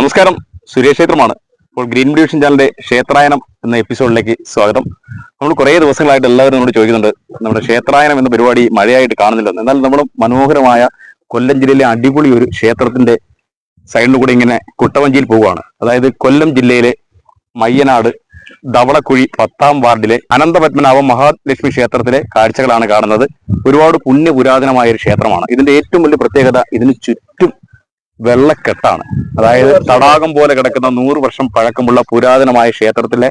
നമസ്കാരം. സുരേഷ് ക്ഷേത്രമാണ്. ഇപ്പോൾ ഗ്രീൻ ഡിവിഷൻ ചാനലിന്റെ ക്ഷേത്രായനം എന്ന എപ്പിസോഡിലേക്ക് സ്വാഗതം. നമ്മൾ കുറേ ദിവസങ്ങളായിട്ട് എല്ലാവരും നമ്മൾ ചോദിക്കുന്നുണ്ട് നമ്മുടെ ക്ഷേത്രായനം എന്ന പരിപാടി മഴയായിട്ട് കാണുന്നില്ലെന്ന്. എന്നാൽ നമ്മൾ മനോഹരമായ കൊല്ലം ജില്ലയിലെ അടിപൊളി ഒരു ക്ഷേത്രത്തിന്റെ സൈഡിൽ ഇങ്ങനെ കുട്ടവഞ്ചിയിൽ പോവുകയാണ്. അതായത് കൊല്ലം ജില്ലയിലെ മയ്യനാട് ധവളക്കുഴി പത്താം വാർഡിലെ അനന്തപത്മനാഭ മഹാലക്ഷ്മി ക്ഷേത്രത്തിലെ കാഴ്ചകളാണ് കാണുന്നത്. ഒരുപാട് പുണ്യ പുരാതനമായ ഒരു ക്ഷേത്രമാണ്. ഇതിന്റെ ഏറ്റവും വലിയ പ്രത്യേകത ഇതിന് ചുറ്റും വെള്ളക്കെട്ടാണ്. അതായത് തടാകം പോലെ കിടക്കുന്ന നൂറ് വർഷം പഴക്കമുള്ള പുരാതനമായ ക്ഷേത്രത്തിലെ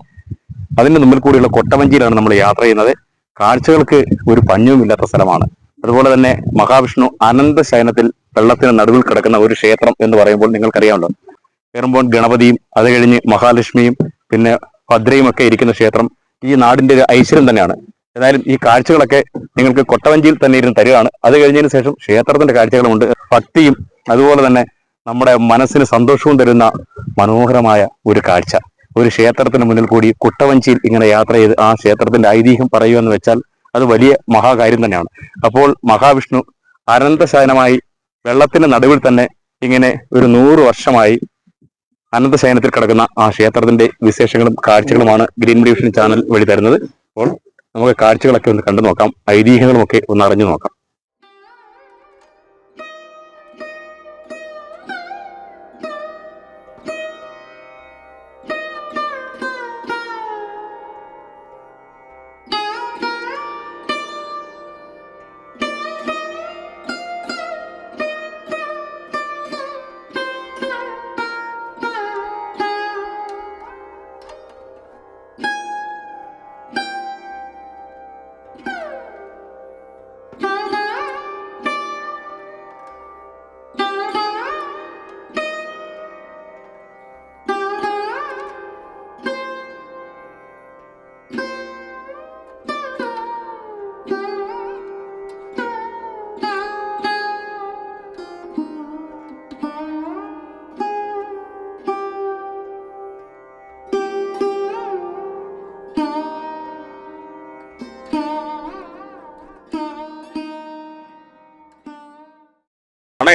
അതിന്റെ മുമ്പിൽ കൂടിയുള്ള കൊട്ടവഞ്ചിയിലാണ് നമ്മൾ യാത്ര ചെയ്യുന്നത്. കാഴ്ചകൾക്ക് ഒരു പഞ്ഞവുമില്ലാത്ത സ്ഥലമാണ്. അതുപോലെ തന്നെ മഹാവിഷ്ണു അനന്ത ശയനത്തിൽ വെള്ളത്തിന് നടുവിൽ കിടക്കുന്ന ഒരു ക്ഷേത്രം എന്ന് പറയുമ്പോൾ നിങ്ങൾക്കറിയാമല്ലോ. കയറുമ്പോൾ ഗണപതിയും അത് കഴിഞ്ഞ് മഹാലക്ഷ്മിയും പിന്നെ ഭദ്രയും ഒക്കെ ഇരിക്കുന്ന ക്ഷേത്രം ഈ നാടിന്റെ ഒരു ഐശ്വര്യം തന്നെയാണ്. ഏതായാലും ഈ കാഴ്ചകളൊക്കെ നിങ്ങൾക്ക് കൊട്ടവഞ്ചിയിൽ തന്നെ ഇരുന്ന് തരികയാണ്. അത് കഴിഞ്ഞതിന് ശേഷം ക്ഷേത്രത്തിന്റെ കാഴ്ചകളുമുണ്ട്. ഭക്തിയും അതുപോലെ തന്നെ നമ്മുടെ മനസ്സിന് സന്തോഷവും തരുന്ന മനോഹരമായ ഒരു കാഴ്ച. ഒരു ക്ഷേത്രത്തിന് മുന്നിൽ കൂടി കുട്ടവഞ്ചിയിൽ ഇങ്ങനെ യാത്ര ചെയ്ത് ആ ക്ഷേത്രത്തിന്റെ ഐതിഹ്യം പറയുക എന്ന് വെച്ചാൽ അത് വലിയ മഹാകാര്യം തന്നെയാണ്. അപ്പോൾ മഹാവിഷ്ണു അനന്തശയനമായി വെള്ളത്തിന്റെ നടുവിൽ തന്നെ ഇങ്ങനെ ഒരു നൂറ് വർഷമായി അനന്തശയനത്തിൽ കിടക്കുന്ന ആ ക്ഷേത്രത്തിന്റെ വിശേഷങ്ങളും കാഴ്ചകളുമാണ് ഗ്രീൻ ഡിവിഷൻ ചാനൽ വഴി തരുന്നത്. അപ്പോൾ നമുക്ക് കാഴ്ചകളൊക്കെ ഒന്ന് കണ്ടു നോക്കാം ഐതിഹ്യങ്ങളും ഒക്കെ ഒന്ന് അറിഞ്ഞു നോക്കാം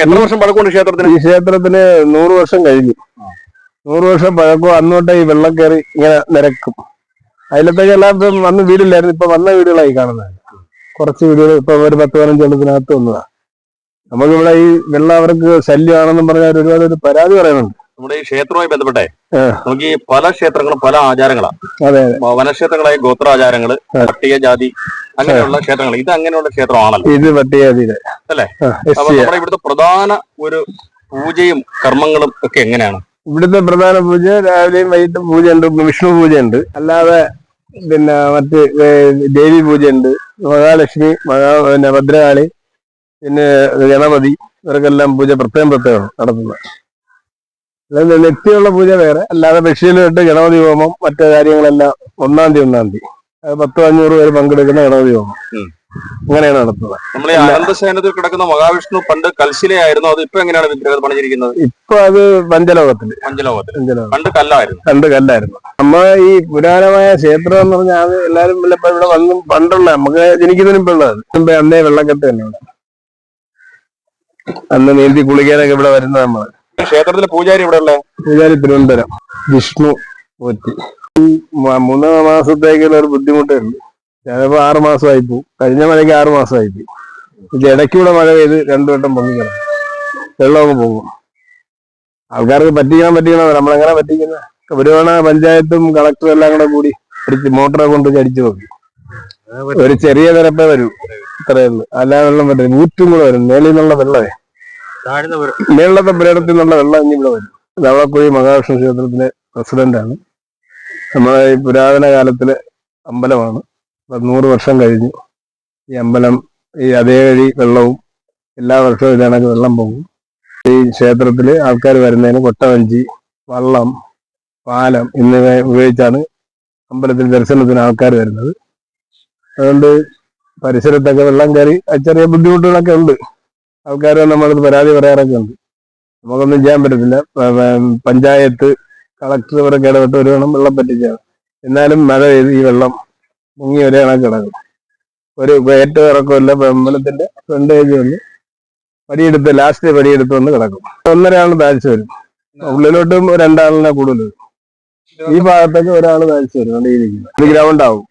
എത്ര വർഷം പഴക്കമുണ്ട് ക്ഷേത്രത്തിന്? ഈ ക്ഷേത്രത്തിന് നൂറ് വർഷം കഴിഞ്ഞു. നൂറ് വർഷം പഴക്കം അന്നോട്ടെ ഈ വെള്ളം കയറി ഇങ്ങനെ നിരക്കും. അതിലത്തേക്ക് എല്ലാവർക്കും വന്ന് വീടില്ലായിരുന്നു. ഇപ്പൊ വന്ന വീടുകളായി കാണുന്നത്. കുറച്ച് വീടുകൾ ഇപ്പൊ ഒരു പത്ത് പതിനഞ്ച് എണ്ണത്തിനകത്ത് വന്നതാ. നമുക്കിവിടെ ഈ വെള്ളം അവർക്ക് ശല്യമാണെന്നും പറഞ്ഞാൽ ഒരുപാട് ഒരു പരാതി പറയുന്നുണ്ട്. നമ്മുടെ ഈ ക്ഷേത്രവുമായി ബന്ധപ്പെട്ടെ നമുക്ക് ഈ പല ക്ഷേത്രങ്ങളും പല ആചാരങ്ങളാണ്. അതെ ഗോത്ര ആചാരങ്ങൾ പട്ടികജാതി അങ്ങനെയുള്ള ക്ഷേത്രങ്ങൾ ഇത് അങ്ങനെയുള്ള ക്ഷേത്രമാണല്ലോ. ഇത് പട്ടികജാതി അല്ലേ? അപ്പൊ. നമ്മുടെ ഇവിടുത്തെ പ്രധാന ഒരു പൂജയും കർമ്മങ്ങളും ഒക്കെ എങ്ങനെയാണ്? ഇവിടുത്തെ പ്രധാന പൂജ രാവിലെയും വൈകിട്ടും പൂജയുണ്ട്. വിഷ്ണു പൂജയുണ്ട്. അല്ലാതെ പിന്നെ മറ്റ് ദേവി പൂജയുണ്ട്. മഹാലക്ഷ്മി മഹാ പിന്നെ ഭദ്രകാളി പിന്നെ ഗണപതി ഇവർക്കെല്ലാം പൂജ പ്രത്യേകം പ്രത്യേകം നടത്തുന്നത്. നിത്യമുള്ള പൂജ വേറെ. അല്ലാതെ ബഷീലിട്ട് ഗണപതി ഹോമം മറ്റു കാര്യങ്ങളെല്ലാം ഒന്നാം തീയതി ഒന്നാം തീയതി. പത്തോ അഞ്ഞൂറ് പേര് പങ്കെടുക്കുന്ന ഗണപതി ഹോമം. അങ്ങനെയാണ് നടത്തുന്നത്. നമ്മൾ ഈ അനന്തശയനത്തിൽ കിടക്കുന്ന മഹാവിഷ്ണു പണ്ട് കൽശിലയായിരുന്നു. അത് ഇപ്പൊ എങ്ങനെയാണ് വിഗ്രഹം പണിഞ്ഞിരിക്കുന്നത്? ഇപ്പൊ അത് പഞ്ചലോകത്തിൽ. പഞ്ചലോകത്തിൽ പഞ്ചലോകം പണ്ട് കല്ലായിരുന്നു. പണ്ട് കല്ലായിരുന്നു. നമ്മ ഈ പുരാതനമായ ക്ഷേത്രം എന്ന് പറഞ്ഞാൽ അത് എല്ലാരും ഇപ്പൊ ഇവിടെ വന്നും പണ്ടുള്ള നമുക്ക് ജനിക്കുന്നതിന് ഇപ്പൊ ഉള്ളത്. മുമ്പേ അന്നേ വെള്ളക്കെട്ട് തന്നെ അന്ന് നീന്തി കുളിക്കാനൊക്കെ ഇവിടെ വരുന്നത് നമ്മൾ. ക്ഷേത്രത്തിലെ പൂജാരി ഇവിടെ ഉള്ള? പൂജാരി തിരുവനന്തപുരം. വിഷ്ണു പോറ്റി. മൂന്ന് മാസത്തേക്കുള്ള ഒരു ബുദ്ധിമുട്ടുണ്ട് ഉള്ളൂ. ചിലപ്പോ ആറ് മാസമായി പോകും കഴിഞ്ഞ മഴയ്ക്ക് ആറ് മാസമായി പോയി ഇത് ഇടയ്ക്കൂടെ മഴ പെയ്ത് രണ്ടു വട്ടം പൊങ്ങിക്കണം വെള്ളമൊക്കെ പോകും. ആൾക്കാർക്ക് പറ്റിക്കണം പറ്റിക്കണം? നമ്മളെങ്ങനെ പറ്റിക്കുന്ന? ഒരു തവണ പഞ്ചായത്തും കളക്ടറും എല്ലാം കൂടെ കൂടി അടിച്ച് മോട്ടറെ കൊണ്ട് അടിച്ചു നോക്കി ഒരു ചെറിയ നിരപ്പേ വരൂ. ഇത്രയേ ഉള്ളൂ. അല്ലാതെ വെള്ളം പറ്റില്ല ഊറ്റും കൂടെ വരും. മേളിൽ നിന്നുള്ള വെള്ളമേ. മേളിലത്തെ പുരയിടത്തിൽ നിന്നുള്ള വെള്ളം ഇനി ഇവിടെ വരും. ധവളക്കുഴി മഹാവിഷ്ണു ക്ഷേത്രത്തിലെ പ്രസിഡന്റാണ് നമ്മളെ ഈ പുരാതന കാലത്തിലെ അമ്പലമാണ്. നൂറ് വർഷം കഴിഞ്ഞു. ഈ അമ്പലം ഈ അതേ വഴി വെള്ളവും എല്ലാ വർഷവും ഇതാണെങ്കിൽ വെള്ളം പോകും. ഈ ക്ഷേത്രത്തിൽ ആൾക്കാർ വരുന്നതിന് കൊട്ടവഞ്ചി വള്ളം പാലം എന്നിവ ഉപയോഗിച്ചാണ് അമ്പലത്തിൽ ദർശനത്തിന് ആൾക്കാർ വരുന്നത്. അതുകൊണ്ട് പരിസരത്തൊക്കെ വെള്ളം കയറി ചെറിയ ബുദ്ധിമുട്ടുകളൊക്കെ ഉണ്ട്. ആൾക്കാർ നമ്മളത് പരാതി പറയാറൊക്കെ ഉണ്ട് നമുക്കൊന്നും ചെയ്യാൻ പറ്റത്തില്ല. പഞ്ചായത്ത് കളക്ടർ ഇവരൊക്കെ ഇടപെട്ട് ഒരു വേണം വെള്ളം പറ്റിച്ചാണ് എന്നാലും മഴ പെയ്ത് ഈ വെള്ളം മുങ്ങി ഒരേ കണക്ക് കിടക്കും. ഒരു ഏറ്റവും ഇറക്കമില്ല. അമ്പലത്തിന്റെ ഫ്രണ്ട് ഏജ് വന്ന് പടിയെടുത്ത് ലാസ്റ്റ് പടിയെടുത്ത് വന്ന് കിടക്കും. ഒന്നരയാണ് താഴ്ച വരും. ഉള്ളിലോട്ടും രണ്ടാളിനെ കൂടുതൽ ഈ ഭാഗത്തൊക്കെ ഒരാൾ താഴ്ച വരും. ഇത് ഗ്രൗണ്ട് ആവും.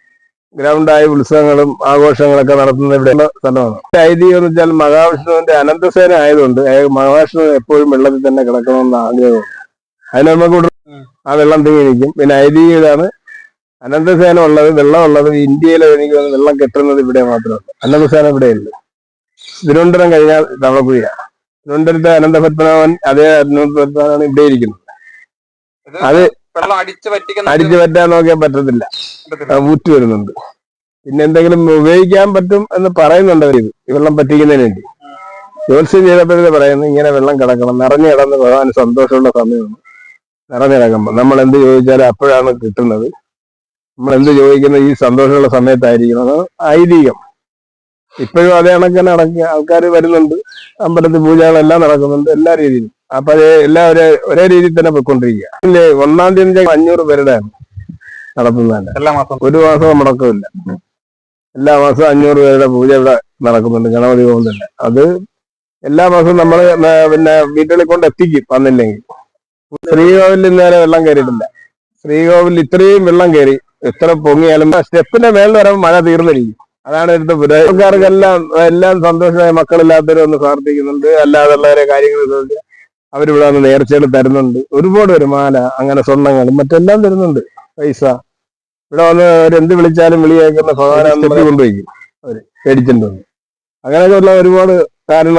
ഗ്രൗണ്ടായി ഉത്സവങ്ങളും ആഘോഷങ്ങളൊക്കെ നടത്തുന്ന ഇവിടെ സ്ഥലമാണ്. ഐതിഹ്യം എന്ന് വെച്ചാൽ മഹാവിഷ്ണുവിന്റെ അനന്തസേന ആയതുകൊണ്ട് മഹാവിഷ്ണു എപ്പോഴും വെള്ളത്തിൽ തന്നെ കിടക്കണമെന്ന് ആഗ്രഹമുണ്ട്. അതിന് നമുക്ക് ആ വെള്ളം തിങ്ങി നിൽക്കും പിന്നെ ഐതിഹ്യം ഇതാണ്. അനന്തസേന ഉള്ളത് വെള്ളം ഉള്ളത് ഇന്ത്യയിൽ എനിക്ക് വെള്ളം കെട്ടുന്നത് ഇവിടെ മാത്രമാണ് അനന്തസേന ഇവിടെ ഇല്ല തിരുവനന്തപുരം കഴിഞ്ഞാൽ തമിഴ്പുഴ തിരുവനന്തപുരത്തെ അനന്തപത്മനാഭൻ അതേ അനന്തപത്മനാഭൻ ഇവിടെ ഇരിക്കുന്നത് അത് വെള്ളം അടിച്ചു പറ്റാൻ നോക്കിയാൽ പറ്റത്തില്ല. ഊറ്റി വരുന്നുണ്ട്. പിന്നെ എന്തെങ്കിലും ഉപയോഗിക്കാൻ പറ്റും എന്ന് പറയുന്നുണ്ട് അവർ ഈ വെള്ളം പറ്റിക്കുന്നതിന് വേണ്ടി. ജോത്സ്യം ചെയ്തപ്പോഴേ പറയുന്നു ഇങ്ങനെ വെള്ളം കിടക്കണം നിറഞ്ഞു കിടന്ന് ഭഗവാൻ സന്തോഷമുള്ള സമയമാണ്. നിറഞ്ഞു കിടക്കുമ്പോൾ നമ്മൾ എന്ത് ചോദിച്ചാലും അപ്പോഴാണ് കിട്ടുന്നത്. നമ്മൾ എന്ത് ചോദിക്കുന്ന ഈ സന്തോഷമുള്ള സമയത്തായിരിക്കണം. ഐതിഹ്യം. ഇപ്പോഴും അതേ കണക്കിന് നടക്കുക ആൾക്കാർ വരുന്നുണ്ട്. അമ്പലത്തിൽ പൂജകളെല്ലാം നടക്കുന്നുണ്ട്. എല്ലാ രീതിയിലും. അപ്പൊ അത് എല്ലാം ഒരേ ഒരേ രീതിയിൽ തന്നെ പോയിക്കൊണ്ടിരിക്കുക. ഇല്ലേ ഒന്നാം തീയതി അഞ്ഞൂറ് പേരുടെ നടത്തുന്നതല്ല? എല്ലാ മാസം ഒരു മാസം മുടക്കമില്ല എല്ലാ മാസവും അഞ്ഞൂറ് പേരുടെ പൂജ ഇവിടെ നടക്കുന്നുണ്ട് ഗണപതി പോകുന്നുണ്ട് അത് എല്ലാ മാസവും നമ്മൾ പിന്നെ വീട്ടുകളിൽ കൊണ്ട് എത്തിക്കും വന്നില്ലെങ്കിൽ. ശ്രീകോവിലിൽ ഇന്നേരെ വെള്ളം കയറിയിട്ടില്ല. ശ്രീകോവിലിൽ ഇത്രയും വെള്ളം കയറി എത്ര പൊങ്ങിയാലും സ്റ്റെപ്പിന്റെ മേളിൽ വരുമ്പോൾ മഴ തീർന്നിരിക്കും. അതാണ് ഇവിടുത്തെ പുരാതനക്കാർക്കെല്ലാം എല്ലാം സന്തോഷമായ മക്കളില്ലാത്തവരും ഒന്ന് പ്രാർത്ഥിക്കുന്നുണ്ട്. അല്ലാതുള്ളവരെ കാര്യങ്ങൾ ഇതുകൊണ്ട് അവരിവിടെ വന്ന് നേർച്ചകൾ തരുന്നുണ്ട്. ഒരുപാട് ഒരു മാല അങ്ങനെ സ്വർണങ്ങളും മറ്റെല്ലാം തരുന്നുണ്ട്. പൈസ. ഇവിടെ വന്ന് അവരെന്ത് വിളിച്ചാലും വിളിയേക്കുന്ന ഭഗവാനെ സ്റ്റെപ്പ് കൊണ്ടുപോയി അവർ പേടിച്ചിട്ടുണ്ട് അങ്ങനെയൊക്കെയുള്ള ഒരുപാട് കാരണ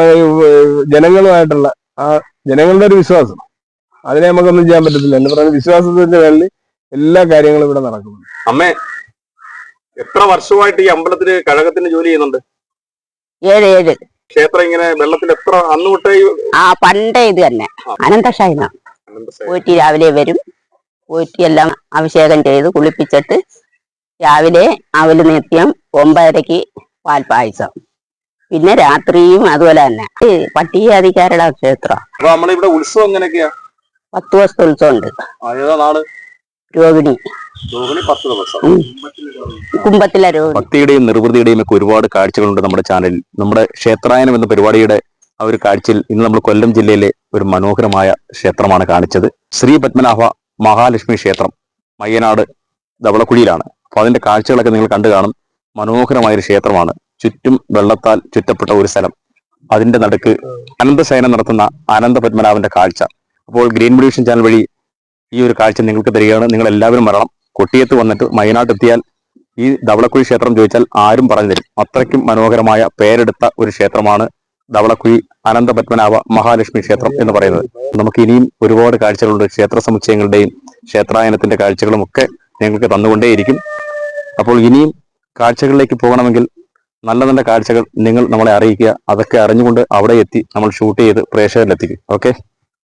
ജനങ്ങളുമായിട്ടുള്ള ആ ജനങ്ങളുടെ ഒരു വിശ്വാസം. അതിനെ നമുക്കൊന്നും ചെയ്യാൻ പറ്റത്തില്ല. എന്ന് പറയുന്നത് വിശ്വാസത്തിന്റെ പേരിൽ എല്ലാ കാര്യങ്ങളും ഇവിടെ നടക്കുന്നുണ്ട്. അമ്മേ എത്ര വർഷമായിട്ട് ഈ അമ്പലത്തിൽ കഴകത്തിന് ജോലി ചെയ്യുന്നുണ്ട്? ഏഴ് ഏഴ്. ക്ഷേത്രം ഇങ്ങനെ വെള്ളത്തിൽ എത്ര അന്ന് തൊട്ടേ ആ പണ്ടേ ഇത് തന്നെ. അനന്തശൈന പോയിട്ട് രാവിലെ വരും. പോയിട്ട് എല്ലാം അഭിഷേകം ചെയ്ത് കുളിപ്പിച്ചിട്ട് രാവിലെ അവൽ നിത്യം ഒമ്പതരക്ക് പാൽപ്പായസം. പിന്നെ രാത്രിയും അതുപോലെ തന്നെ. ഈ അധികാരിയുടെ ക്ഷേത്രം. നമ്മളിവിടെ ഉത്സവം എങ്ങനെയൊക്കെയാ? പത്ത് ദിവസത്തെ ഉത്സവം ഉണ്ട്. രോഹിണി. കുംഭത്തിലെ ഭക്തിയുടെയും നിർവൃതിയുടെയും ഒക്കെ ഒരുപാട് കാഴ്ചകളുണ്ട് നമ്മുടെ ചാനലിൽ. നമ്മുടെ ക്ഷേത്രായനം എന്ന പരിപാടിയുടെ ആ ഒരു കാഴ്ചയിൽ ഇന്ന് നമ്മൾ കൊല്ലം ജില്ലയിലെ ഒരു മനോഹരമായ ക്ഷേത്രമാണ് കാണിച്ചത്. ശ്രീ പത്മനാഭ മഹാലക്ഷ്മി ക്ഷേത്രം മയ്യനാട് ധവളക്കുഴിയിലാണ്. അപ്പൊ അതിന്റെ കാഴ്ചകളൊക്കെ നിങ്ങൾ കണ്ടു കാണും. മനോഹരമായ ഒരു ക്ഷേത്രമാണ്. ചുറ്റും വെള്ളത്താൽ ചുറ്റപ്പെട്ട ഒരു സ്ഥലം. അതിന്റെ നടുക്ക് അനന്തശയനം നടത്തുന്ന അനന്ത പത്മനാഭന്റെ കാഴ്ച. അപ്പോൾ ഗ്രീൻ ബ്യൂഷൻ ചാനൽ വഴി ഈ ഒരു കാഴ്ച നിങ്ങൾക്ക് തരികയാണ്. നിങ്ങൾ എല്ലാവരും വരണം. കൊട്ടിയത്ത് വന്നിട്ട് മൈനാട്ട് എത്തിയാൽ ഈ ധവളക്കുഴി ക്ഷേത്രം ചോദിച്ചാൽ ആരും പറഞ്ഞു തരും. അത്രയ്ക്കും മനോഹരമായ പേരെടുത്ത ഒരു ക്ഷേത്രമാണ് ധവളക്കുഴി അനന്തപത്മനാഭ മഹാലക്ഷ്മി ക്ഷേത്രം എന്ന് പറയുന്നത്. നമുക്ക് ഇനിയും ഒരുപാട് കാഴ്ചകളുണ്ട്. ക്ഷേത്ര സമുച്ചയങ്ങളുടെയും ക്ഷേത്രായനത്തിന്റെ കാഴ്ചകളും ഒക്കെ ഞങ്ങൾക്ക് തന്നുകൊണ്ടേയിരിക്കും. അപ്പോൾ ഇനിയും കാഴ്ചകളിലേക്ക് പോകണമെങ്കിൽ നല്ല നല്ല കാഴ്ചകൾ നിങ്ങൾ നമ്മളെ അറിയിക്കുക. അതൊക്കെ അറിഞ്ഞുകൊണ്ട് അവിടെ എത്തി നമ്മൾ ഷൂട്ട് ചെയ്ത് പ്രേക്ഷകരിലെത്തിക്കും. ഓക്കെ?